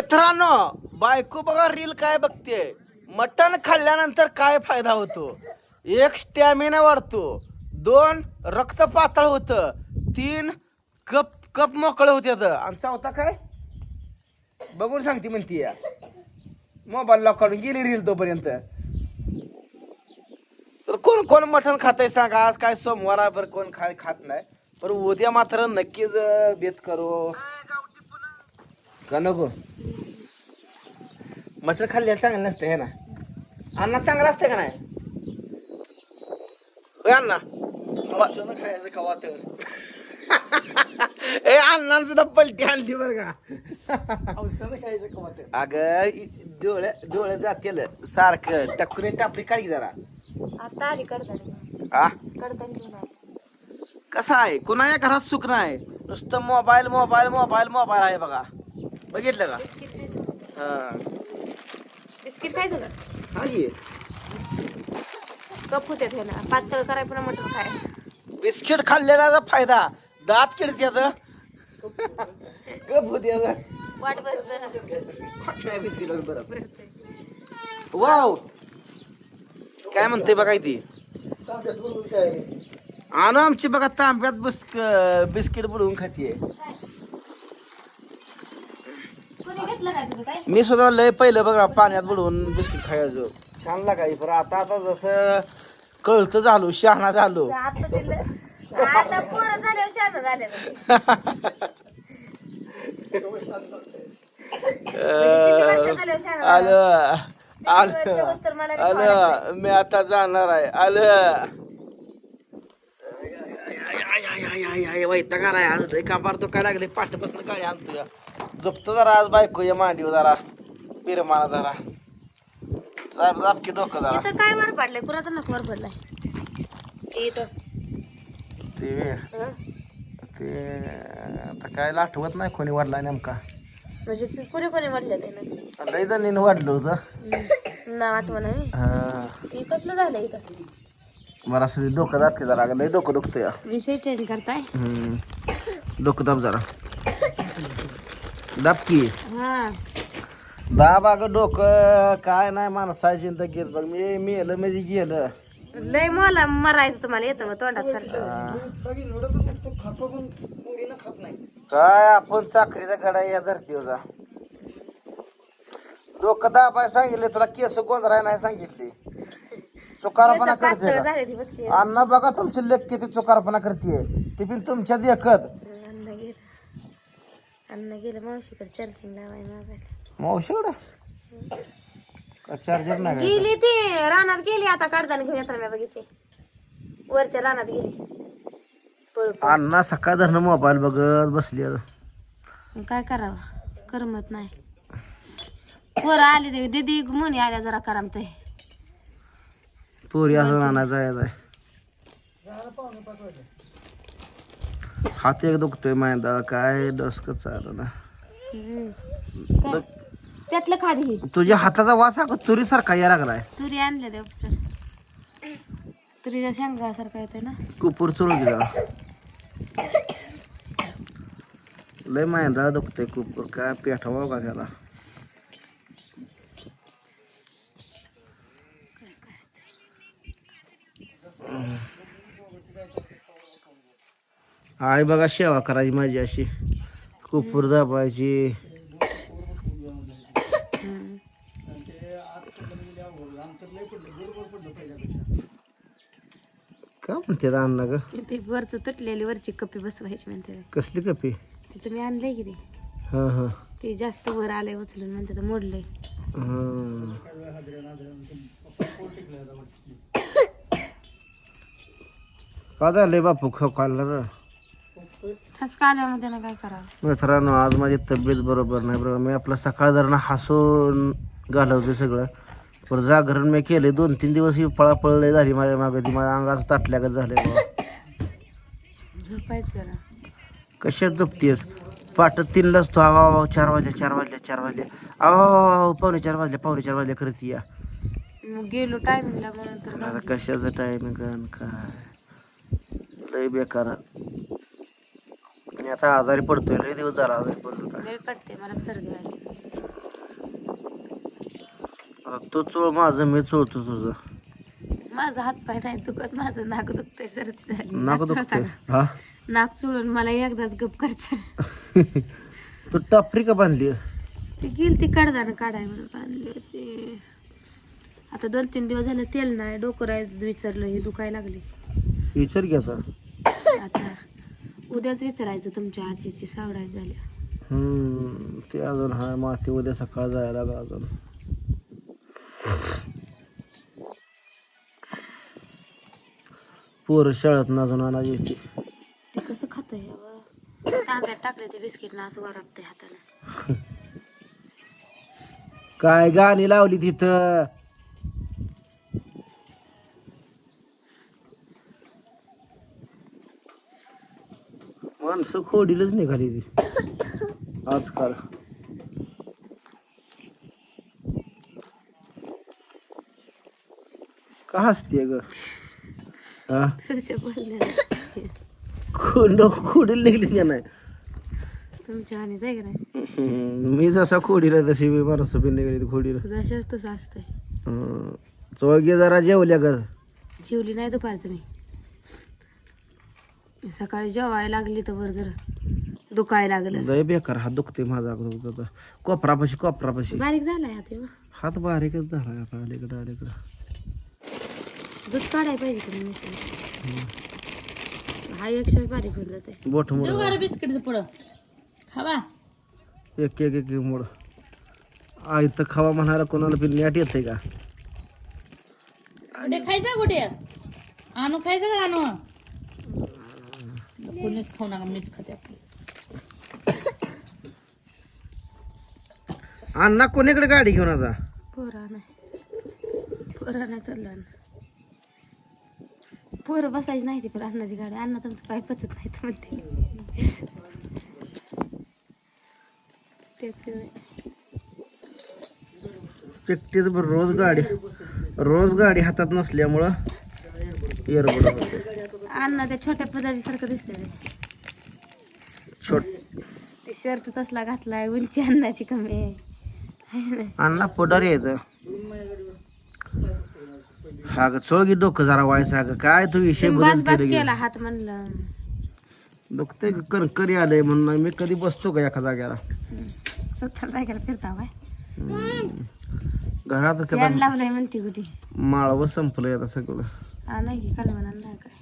मित्रांनो बायको बघा रील काय बघते. मटण खाल्ल्यानंतर काय फायदा होतो? एक स्टॅमिना वाढतो. दोन रक्त पातळ होतं. तीन कप कप मोकळं होते आणि चौथा काय? बघून सांगते म्हणती या. मोबाईल काढून गेली रील तोपर्यंत. तर कोण कोण मटण खातंय सांगा. आज काय सोमवार आहे बरं कोण खा खात नाही. पण उद्या मात्र नक्कीच बेत करू. का नको? मटण खाल्लेलं चांगलं नसतं हे ना. अण्णा चांगलं असतं का नाही? होय अण्णा. खायचं कवा तर ए अण्णा सुद्धा पलटी आणली बरं का. औषधं खायचं कवा तर अगं इ- डोळे डोळे जातील. सारखं टकुरे टापरी काढी जरा. आता आली कडतानी आ? कडतानी घेऊन आली. कसं आहे? कुणाच्या घरात सुख नाही? नुसतं मोबाईल मोबाईल मोबाईल मोबाईल आहे बघा. बघितलं का? बिस्किट हा. बिस्किट खायचं का हा ये. कप होते ना. पातळ कराय पुन्हा मटण खाय बिस्किट खाल्लेला फायदा. दात किडत्यात गप होते वाट बस बिस्किट बरं. वाव. काय म्हणते बघा ती काय? आणू आमची बघा तांब्यात बिस्क बिस्किट बुडवून खातीये. कोणी घेतलं काय तुझं काय मी सुद्धा लय पहिलं बघा पाण्यात बुडवून बिस्किट खायचो छान लागायची पण आता आता जसं कळतं झालो शहाणा झालो आता दिलं आता पोरं झाल्यावर शान झाले झाले आलं खावं आलं मी आता जाणार आहे आलं वैतागार आहे आज लय काबार तो काय लागले पाठपासून काय आणतो या झोपतो जरा आज बायको या मांडीवर जरा. पिरमाना जरा. साहेब दाबकी डोकं जरा. इथं काय मार पडलाय? कुणाचा नक मार पडलाय. इथं. ते हं? ते आता काय आठवत नाही कोणी वाढला नेमका. म्हणजे की कोणी कोणी वाढलेलं आहे ना? लय जणीनं वाढलं होतं. हं. नाव आठवण आहे. हा. हे कसलं झालं इथं? मला असं डोकं दाबके जरा. लय डोकं दुखतं या विषय चेंज करताय? हम्म. डोकं दाब जरा. दाब की हा. दाब अगं डोकं काय नाही माणसाची जिंदगीत बघ मी मेलं म्हणजे गेलं. लय मला मरायचं तुम्हाला येतं मग तोंडात सारखं. बघितलं एवढं तर तो खातो पण पोरीनं खात नाही काय आपण चाकरीचा गडा या धरतीवचा डोकं दाबाय सांगितले तुला केस गोंधराय नाही सांगितले. चुकारपणा करते पातळ का? झाले ती बघते. अण्णा बघा तुमची लेख किती चुकारपणा करते ती पण तुमच्या देखत अन्न अन्न गेलं मावशीकडे चार्जिंग लावाय मोबाईल मावशीकडं? का चार्जर नाही का? गेली ती रानात गेली आता काढताना घेऊन येताना मी बघितले. वरच्या रानात गेली. पळू पळू. अण्णा सकाळ धरणं मोबाईल बघत बसली. मग काय करावं? करमत नाही. पोरं आली ते दीदी मुनी आल्या जरा करमतय पोरी असं नाना जायचं आहे हात एक दुखतोय माहिती काय डोसकं चालू ना. त्यातलं खादी तुझ्या हाताचा वास हा तुरी सारखा या लागलाय? तुरी आणल्या ते उपसर तुरीच्या शेंगा सारखा येतोय ना. कुपूर चोळ गेला लय माहिती दुखतोय कुपूर काय पेठावा का त्याला. आई बघा सेवा करायची माझी अशी. कुपूर दाबायची. का म्हणते अण्णा ग? ते वरच तुटलेली वरची कपी बसवायची म्हणते. कसली कपी? ते तुम्ही आणलंय की ते हा हा. ते जास्त वर आलंय उचलून म्हणते मोडलंय. हा. का झालंय बापू खायला र? ठसका काय करावं? मित्रांनो आज माझी तब्येत बरोबर नाही बरोबर. मी आपलं सकाळ धरणं हसून घालवते सगळं. पण जागरण मी केले दोन तीन दिवस ही पळापळ लय झाली माझ्या मागे. ती माझ्या अंगाचं ताटल्यागत झालंय बाबा झोपायचं जरा. कशात झोपतेस? पाट तीनलाच तो आवा आवा, चार वाजल्या चार वाजल्या चार वाजल्या. आवा आवा, आवा, पावणे चार वाजल्या पावणे चार वाजल्या करत या. मग गेलो टायमिंगला म्हणून तर आता कशाचं टायमिंग काय? लय बेकार. मी आता आजारी पडतोय लय दिवस झाला आजारी पडलो लय पडते मला सर्दी आली. आता तू चोळ माझं मी चोळतो तुझं. माझा हात पाय नाही दुखत माझं नाक दुखतंय सरत झाली. नाक दुखते हा? नाक चोळून मला एकदाच गप करचा तू टपरी का बांधली? ते गेली ती कडदानं काढाय म्हणून बांधली होती. आता दोन तीन दिवस झाले तेल नाही डोकं राहायचं विचारलं हे दुखायला लागले. विचार घ्या आता. आता उद्याच विचारायचं तुमच्या आजीची सावडायची झाली. हम्म ते अजून हाय माती उद्या सकाळ जायला लागलं अजून. पोरं शाळेत अजून आणायची होती. ते कसं खातंय तांब्यात टाकले ते बिस्किट ना असं वाटतंय हाताला काय गाणी लावली तिथं? माणसं खोडीलच निघाली ती. आजकाल का हसते ग? हा? खोडील निघली का नाही? तुमच्या आणि जाय का नाही? मी जसा खोडीला तशी मी माणसं बी निघाली खोडीला. जशाच तसं असतंय. हं. चौघी जरा जेवल्या ग. जेवली नाही दुपारचं मी. सकाळी जेवायला लागली तर वर जरा दुखायला लागलं. लय बेकार हात दुखते माझा आता. कोपरापाशी कोपरापाशी. बारीक झालाय आता ह्यो. हात बारीकच झाला आता अलीकडं अलीकडं. दूध काढायला पाहिजे तुम्ही मिसळून. हा एकशे बारीक होऊन जाते बोट मोड पुढं. खावा. एक एक एक मोड. आई तर खावा म्हणायला कोणाला बी नेट येते का? कुठे खायचं आणू खायचं का आणू? कोणीच खाऊ नका मीच खाते आपली. अण्णा कोणीकडे गाडी घेऊन आता? पोरा नाही पोरा नाही चालला ना पोरं बसायची नाही ती पण अन्नाची गाडी. अण्णा तुमचं पाय पचत नाही तर म्हणते. ते ते- चिठ्ठीच बरं रोज गाडी. रोज गाडी हातात नसल्यामुळं एरबड होते अण्णा त्या छोट्या पदार्थी सारखं दिसते ते. छोट ते शर्ट तसला घातलाय उंची अन्नाची कमी आहे. है ना? पुढारी येत हा ग चोळगी डोकं जरा व्हायचं अगं. काय तू विषय तुम्ही बस बदल बस केला हात म्हणलं. दुखते कणकरी आलंय म्हणून. मी कधी बसतो का एका जाग्याला सत्तर तारखेला फिरता काय घरात लावलंय म्हणते कुठे? माळवं संपलंय आता सगळं. हा नाही की काल म्हणाल नाही काय?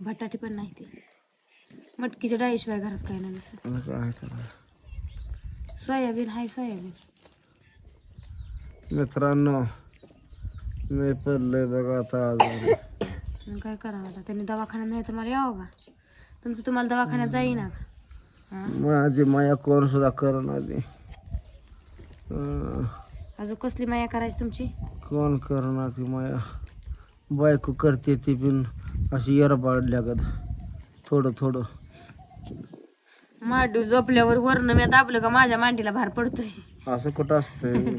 बटाटे पण नाही ते. मटकीच्या डाळीशिवाय घरात काय नाही दुसरं. आता काय करा? सोयाबीन हाय सोयाबीन. मित्रांनो मी पडलोय बघा आता आजारी. मग काय करावं आता? त्यांनी दवाखान्यात नाही तर मला यावं का? तुमचं तुम्हाला दवाखान्यात जाईना का? हा? माझी माया कोण सुद्धा करणार अं, अजून कसली माया करायची तुमची? कोण करणार ती माया? बायको करते ती पण अशी येरबाड लागत. थोडं थोडं. मांडू झोपल्यावर वरण मी दाबलं का माझ्या मांडीला भार पडतोय. असं कुठं असतंय?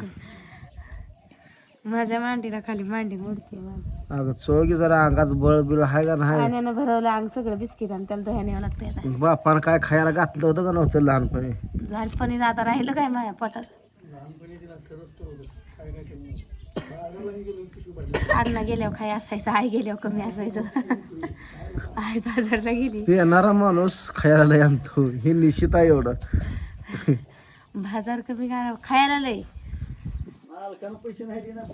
माझ्या मांडीला खाली मांडी मोडते माझी. अगं चोगी जरा अंगात बळ बिळ आहे का नाही? पाण्यानं भरवलं अंग सगळं बिस्किट आणि त्याला दह्या न्यावं लागतंय आता. बापानं काय खायला घातलं होतं का नव्हतं लहानपणी? लहानपणी आता राहिलं काय माझ्या पोटात? अण्णा गेल्यावर काय असायचं आई गेल्यावर कमी असायचं. आई बाजारला गेली. येणारा माणूस खायला लय आणतो. हे निश्चित आहे एवढं. बाजार कमी काय खायला लय. पैसे नाही देणार